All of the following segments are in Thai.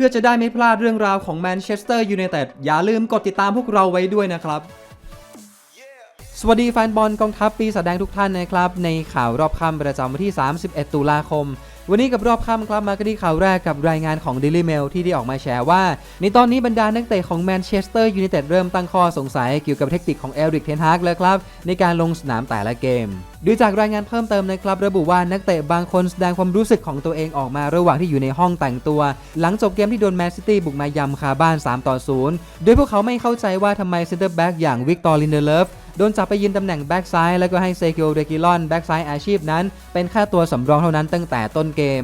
พื่อจะได้ไม่พลาดเรื่องราวของแมนเชสเตอร์ยูไนเต็ดอย่าลืมกดติดตามพวกเราไว้ด้วยนะครับ สวัสดีแฟนบอลกองทัพปีแสดงทุกท่านนะครับ ในข่าวรอบค่ำประจำวันที่ 31 ตุลาคม วันนี้กับรอบค่ำครับมากันที่ข่าวแรกกับรายงานของ Daily Mail ที่ได้ออกมาแชร์ว่า ในตอนนี้บรรดานักเตะของแมนเชสเตอร์ยูไนเต็ดเริ่มตั้งข้อสงสัยเกี่ยวกับเทคนิคของเอริกเทนฮากแล้วครับ ในการลงสนามแต่ละเกมดูจากรายงานเพิ่มเติมนะครับ ระบุว่านักเตะบางคนแสดงความรู้สึกของตัวเองออกมาระหว่างที่อยู่ในห้องแต่งตัว หลังจบเกมที่โดนแมนซิตี้บุกมายำคาบ้าน 3 ต่อ 0 โดยพวกเขาไม่เข้าใจว่าทำไมเซนเตอร์แบ็กอย่างวิกตอร์ลินเดเลฟ โดนจับไปยืนตำแหน่งแบ็กซ้ายแล้วก็ให้เซคิโอเดกิลอนแบ็กซ้ายอาชีพนั้น เป็นค่าตัวสำรองเท่านั้นตั้งแต่ต้นเกม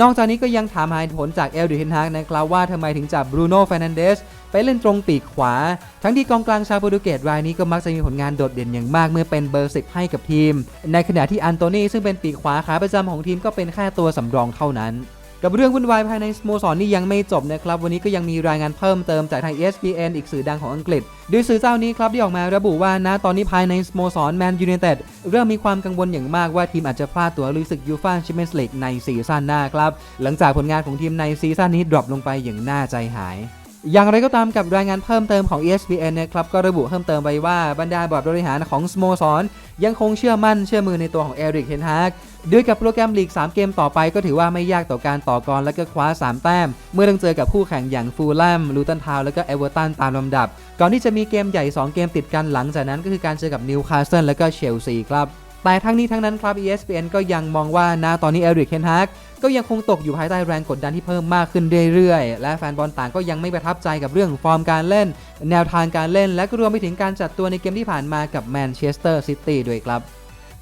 นอกจากนี้ก็ยังถามหาผลจากเอลดิเทนฮากนะครับว่าทำไมถึงจับบรูโน่เฟรนันเดสไปเล่นตรงปีกขวา ทั้งที่กองกลางชาวโปรตุเกสรายนี้ก็มักจะมีผลงานโดดเด่นอย่างมากเมื่อเป็นเบอร์สิบให้กับทีม ในขณะที่อันโตนีซึ่งเป็นปีกขวาขาประจำของทีมก็เป็นแค่ตัวสำรองเท่านั้น กับเรื่องวุ่นวายภายในสโมสรนี่ยังไม่จบนะครับ วันนี้ก็ยังมีรายงานเพิ่มเติมจากทาง ESPN อีกสื่อดังของอังกฤษ โดยสื่อเจ้านี้ครับที่ออกมาระบุว่าณตอนนี้ภายในสโมสรแมนยูเนเต็ดเริ่มมีความกังวลอย่างมากว่าทีมอาจจะพลาดตัวลุยศึกยูฟ่าแชมเปี้ยนส์ลีกในซีซั่นหน้าครับ หลังจากผลงานของทีมในซีซั่นนี้ดรอปลงไปอย่างน่าใจหาย อย่างไรก็ตามกับรายงานเพิ่มเติมของ ESPN นะครับก็ระบุเพิ่มเติมไว้ว่าบรรดาบอร์ดบริหารของสโมสร ยังคงเชื่อมั่นเชื่อมือในตัวของเอริกเทนฮากด้วยกับโปรแกรมลีก 3 เกมต่อไปก็ถือว่าไม่ยากต่อการต่อกรและก็คว้า 3 แต้ม เมื่อต้องเจอกับคู่แข่งอย่างฟูลแลมลูตันทาวและก็เอเวอร์ตันตามลำดับ ก่อนที่จะมีเกมใหญ่ 2 เกมติดกันหลังจากนั้นก็คือการเจอกับนิวคาสเซิลและก็เชลซีครับแต่ทั้งนี้ทั้งนั้นครับ ESPN ก็ยังมองว่าณตอนนี้เอริกเคนฮาก ก็ยังคงตกอยู่ภายใต้แรงกดดันที่เพิ่มมากขึ้นเรื่อยๆ และแฟนบอลต่างก็ยังไม่ประทับใจกับเรื่องฟอร์มการเล่น แนวทางการเล่น และรวมไปถึงการจัดตัวในเกมที่ผ่านมากับแมนเชสเตอร์ซิตี้ด้วยครับ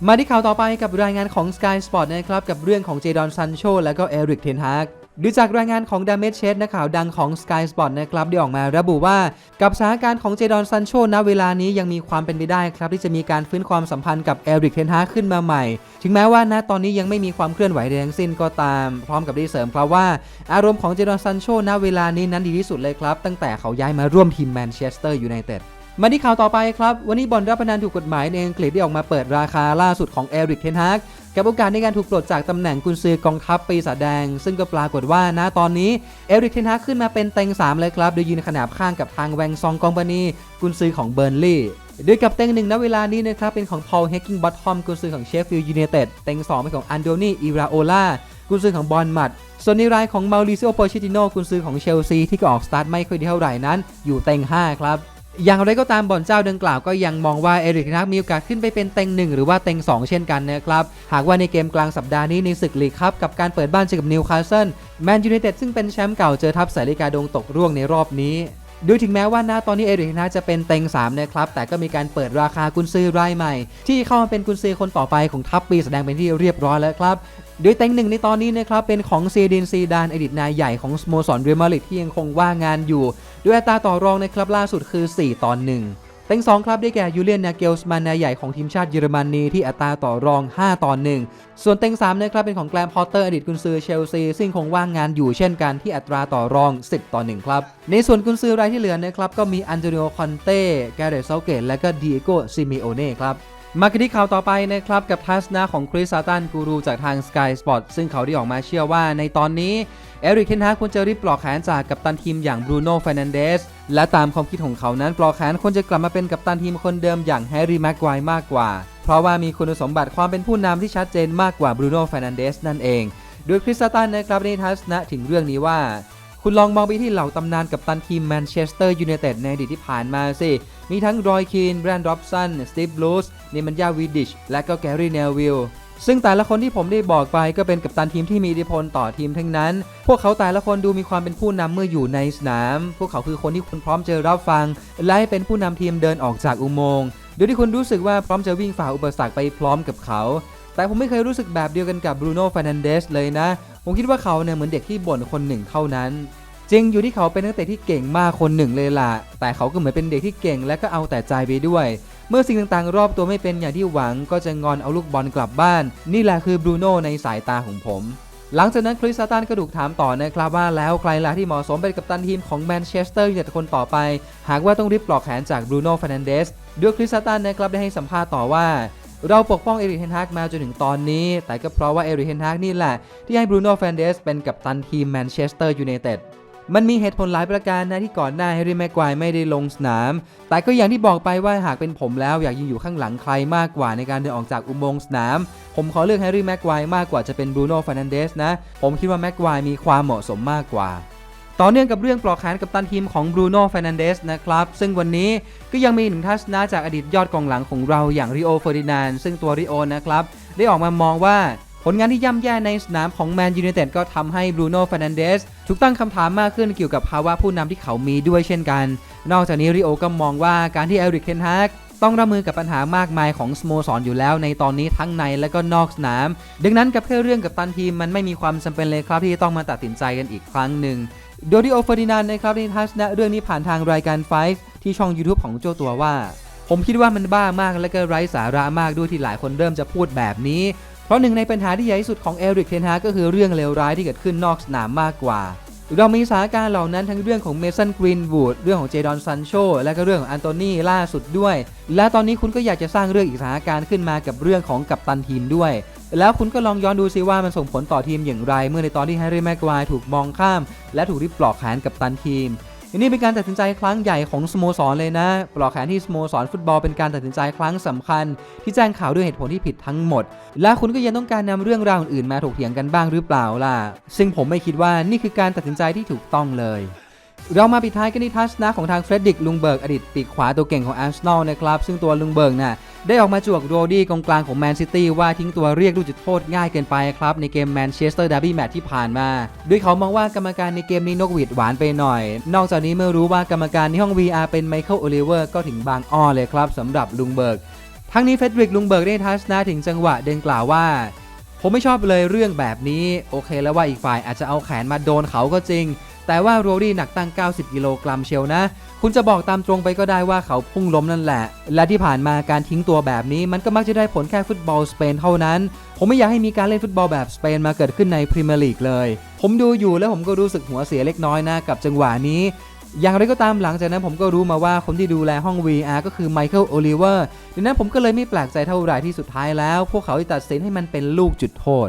มาที่ข่าวต่อไปกับรายงานของ Sky Sport นะครับกับเรื่องของเจดอนซันโชและก็เอริกเทนฮาก ดูจากรายงานของดามเมชเชสนักข่าวดังของ Sky Sport นะครับได้ออกมาระบุว่า กับสถานการณ์ของเจดอนซันโชณเวลานี้ยังมีความเป็นไปได้ครับ ที่จะมีการฟื้นความสัมพันธ์กับเอริกเทนฮาขึ้นมาใหม่ ถึงแม้ว่าณตอนนี้ยังไม่มีความเคลื่อนไหวใดทั้งสิ้นก็ตาม พร้อมกับได้เสริมครับว่า อารมณ์ของเจดอนซันโชณเวลานี้นั้นดีที่สุดเลยครับ ตั้งแต่เขาย้ายมาร่วมทีมแมนเชสเตอร์ยูไนเต็ดมาที่ข่าวต่อไปครับ วันนี้บอลรับพนันถูกกฎหมายในอังกฤษได้ออกมาเปิดราคาล่าสุดของเอริกเทนฮาก กับโอกาสในการถูกปลดจากตำแหน่งกุนซือกองทัพปีศาจแดง ซึ่งก็ปรากฏว่าณตอนนี้เอริกเทนฮากขึ้นมาเป็นเต็ง 3 เลยครับโดยยืนขนาบข้างกับทางแวงซองกองบานีกุนซือของเบอร์นลีย์โดยกับเต็งหนึ่งณเวลานี้นะครับเป็นของพอลเฮกกิงบอททอมกุนซือของเชฟฟิลด์ยูไนเต็ดเต็งสองเป็นของอันโดนีอิราโอลากุนซือของบอลมัดส่วนในรายของมาริซิโอโปชิติโนกุนซือของเชลซีที่ก็ออกสตาร์ทไม่ค่อยดีเท่าไหร่นั้น อยู่เต็ง 5 ครับ อย่างไรก็ตามบ่อนเจ้าดังกล่าวก็ยังมองว่าเอริกนักมีโอกาสขึ้นไปเป็นเต็งหนึ่งหรือว่าเต็ง 2 เช่นกันนะครับ หากว่าในเกมกลางสัปดาห์นี้ในศึกลีกครับกับการเปิดบ้านเจอกับนิวคาสเซิลแมนยูไนเต็ดซึ่งเป็นแชมป์เก่าเจอทัพสายลิกาดงตกร่วงในรอบนี้โดยถึงแม้ว่าณตอนนี้เอริกนาจะเป็นเต็ง3นะครับ แต่ก็มีการเปิดราคากุนซือรายใหม่ ที่เข้ามาเป็นกุนซือคนต่อไปของทัพปีแสดงเป็นที่เรียบร้อยแล้วครับ โดยเต็งหนึ่งในตอนนี้นะครับ เป็นของซีดินซีดานอดีตนายใหญ่ของสโมสรเรอัลมาดริดที่ยังคงว่างงานอยู่ ด้วยอัตราต่อรองในคลับล่าสุดคือ 4 ต่อ 1 เต็ง 2 ครับได้แก่ยูเลียนนาเกลส์มานนายใหญ่ของทีมชาติเยอรมนีที่อัตราต่อรอง 5 ต่อ 1 ส่วนเต็ง 3 นะครับเป็นของแกรมพอตเตอร์อดีตกุนซือเชลซีซึ่งคงว่างงานอยู่เช่นกันที่อัตราต่อรอง 10 ต่อ 1 ครับ ในส่วนกุนซือรายที่เหลือนะครับก็มีอันเจโรคอนเต้แกเรตเซาเกตและก็ดิเอโกซิเมโอเน่ครับ มากันที่ข่าวต่อไปนะครับกับทัศนะของคริสซาตันกูรูจากทาง Sky Sport ซึ่งเขาได้ออกมาเชื่อว่าในตอนนี้ เอริกเทนฮากควรจะรีบปลอกแขนจากกัปตันทีมอย่างบรูโน่ฟรนันเดสและตามความคิดของเขานั้นปลอกแขนควรจะกลับมาเป็นกัปตันทีมคนเดิมอย่างแฮร์รี่แม็กไกวร์มากกว่า เพราะว่ามีคุณสมบัติความเป็นผู้นำที่ชัดเจนมากกว่าบรูโน่ฟรนันเดสนั่นเอง โดยคริสซาตันนะครับได้ทัศนะถึงเรื่องนี้ว่า คุณลองมองไปที่เหล่าตำนานกับตันทีมแมนเชสเตอร์ยูไนเต็ดในอดีตที่ผ่านมาสิ มีทั้งรอยคีนแบรนด์ร็อบสัน สตีฟบลูสเนมันยาวิดิช และก็แกรี่เนลวิลซึ่งแต่ละคนที่ผมได้บอกไปก็เป็นกัปตันทีมที่มีอิทธิพลต่อทีมทั้งนั้น พวกเขาแต่ละคนดูมีความเป็นผู้นำเมื่ออยู่ในสนาม พวกเขาคือคนที่คุณพร้อมจะรับฟัง และให้เป็นผู้นำทีมเดินออกจากอุโมงค์โดยที่คุณรู้สึกว่าพร้อมจะวิ่งฝ่าอุปสรรคไปพร้อมกับเขา แต่ผมไม่เคยรู้สึกแบบเดียวกันกับบรูโน่ฟานันเดสเลยนะ ผมคิดว่าเขาเนี่ยเหมือนเด็กที่บ่นคนหนึ่งเท่านั้นจริงอยู่ที่เขาเป็นนักเตะที่เก่งมากคนหนึ่งเลยล่ะ แต่เขาก็เหมือนเป็นเด็กที่เก่งและก็เอาแต่ใจไปด้วย เมื่อสิ่งต่างๆ รอบตัวไม่เป็นอย่างที่หวังก็จะงอนเอาลูกบอลกลับบ้าน นี่แหละคือบรูโน่ในสายตาของผม หลังจากนั้นคริสตันก็ถูกถามต่อนะครับว่าแล้วใครล่ะที่เหมาะสมเป็นกัปตันทีมของแมนเชสเตอร์ยูไนเต็ดคนต่อไป หากว่าต้องริบปลอกแขนจากบรูโน่ฟานันเดสด้วยคริสตันนะครับได้ให้สัมภาษณ์ต่อว่า เราปกป้องเอริกเทนฮากมาจนถึงตอนนี้ แต่ก็เพราะว่าเอริกเทนฮากนี่แหละ ที่ให้บรูโน่แฟนเดสเป็นกัปตันทีมแมนเชสเตอร์ยูไนเต็ดมันมีเหตุผลหลายประการนะที่ก่อนหน้าแฮร์รี่แม็กควายไม่ได้ลงสนาม แต่ก็อย่างที่บอกไปว่าหากเป็นผมแล้วอยากยืนอยู่ข้างหลังใครมากกว่าในการเดินออกจากอุโมงค์สนาม ผมขอเลือกแฮร์รี่แม็กควายมากกว่าจะเป็นบรูโน่ฟานันเดสนะ ผมคิดว่าแม็กควายมีความเหมาะสมมากกว่า ต่อเนื่องกับเรื่องปลอกแขนกับตันทีมของบรูโน่ฟ r นันเดสนะครับ ซึ่งวันนี้ก็ยังมีหนึ่งทัศนะจากอดีตยอดกองหลังของเราอย่างริโอเฟอร์ดินานซึ่งตัวริโอนะครับ ได้ออกมามองว่าผลงานที่ย่ำแย่ในสนามของแมนยู i นเต็ดก็ทำให้บรูโน่ฟ r นันเดสถูกตั้งคำถามมากขึ้นเกี่ยวกับภาวะผู้นำที่เขามีด้วยเช่นกัน นอกจากนี้ริโอก็มองว่าการที่เอริกเทนฮากต้องรับมือกับปัญหามากมายของสโมสรอยู่แล้วในตอนนี้ทั้งในและก็นอกสนาม ดังนั้นกับแค่เรื่องกับตันทีมมันไม่มีความจำเป็นเลยครับที่ต้องมาตัดสินใจกันอีกครั้งหนึ่ง โดยที่โอเฟอร์ดินานนะครับในทัศนะเรื่องนี้ผ่านทางรายการไฟที่ช่อง YouTube ของเจ้าตัวว่า ผมคิดว่ามันบ้ามากและก็ไร้สาระมากด้วยที่หลายคนเริ่มจะพูดแบบนี้ เพราะหนึ่งในปัญหาที่ใหญ่ที่สุดของเอริกเทนฮาก็คือเรื่องเลวร้ายที่เกิดขึ้นนอกสนามมากกว่า เรามีสถานการณ์เหล่านั้นทั้งเรื่องของเมสันกรีนวูดเรื่องของเจดอนซันโชและก็เรื่องของอันโตนีล่าสุดด้วย และตอนนี้คุณก็อยากจะสร้างเรื่องอีกสถานการณ์ขึ้นมากับเรื่องของกัปตันทีมด้วย แล้วคุณก็ลองย้อนดูซิว่ามันส่งผลต่อทีมอย่างไร เมื่อในตอนที่แฮร์รี่แม็กควายถูกมองข้าม และถูกริบปลอกแขนกับตันทีมอันนี้เป็นการตัดสินใจครั้งใหญ่ของสโมสรเลยนะ ปลอกแขนที่สโมสรฟุตบอลเป็นการตัดสินใจครั้งสำคัญ ที่แจ้งข่าวด้วยเหตุผลที่ผิดทั้งหมด และคุณก็ยังต้องการนำเรื่องราวอื่นมาถกเถียงกันบ้างหรือเปล่าล่ะ ซึ่งผมไม่คิดว่านี่คือการตัดสินใจที่ถูกต้องเลยเรามาปิดท้ายกันที่ทัศนะของทางเฟรดดิกลุงเบิร์กอดีตปีกขวาตัวเก่งของอาร์เซนอลนะครับ ซึ่งตัวลุงเบิร์กน่ะ ได้ออกมาจวกโรดี้กองกลางของแมนซิตี้ว่าทิ้งตัวเรียกลูกจุดโทษง่ายเกินไปครับ ในเกมแมนเชสเตอร์ดาร์บี้แมตช์ที่ผ่านมาโดยเขามองว่ากรรมการในเกมนี้นกหวีดหวานไปหน่อย นอกจากนี้เมื่อรู้ว่ากรรมการในห้อง VR เป็นไมเคิลโอลิเวอร์ก็ถึงบางอ้อเลยครับสำหรับลุงเบิร์กทั้งนี้เฟดริกลุงเบิร์กได้ทัศนะถึงจังหวะเดินกล่าวว่า ผมไม่ชอบเลยเรื่องแบบนี้โอเค แล้วว่าอีกฝ่ายอาจจะเอาแขนมาโดนเขาก็จริง แต่ว่าโรดี้หนักตั้ง 90 กิโลกรัมเชียวนะ คุณจะบอกตามตรงไปก็ได้ว่าเขาพุ่งล้มนั่นแหละ และที่ผ่านมาการทิ้งตัวแบบนี้ มันก็มักจะได้ผลแค่ฟุตบอลสเปนเท่านั้น ผมไม่อยากให้มีการเล่นฟุตบอลแบบสเปนมาเกิดขึ้นในพรีเมียร์ลีกเลย ผมดูอยู่แล้วผมก็รู้สึกหัวเสียเล็กน้อยนะกับจังหวะนี้อย่างไรก็ตามหลังจากนั้นผมก็รู้มาว่าคนที่ดูแลห้อง VR ก็คือไมเคิลโอลิเวอร์ดังนั้นผมก็เลยไม่แปลกใจเท่าไหร่ที่สุดท้ายแล้ว พวกเขาตัดสินให้มันเป็นลูกจุดโทษ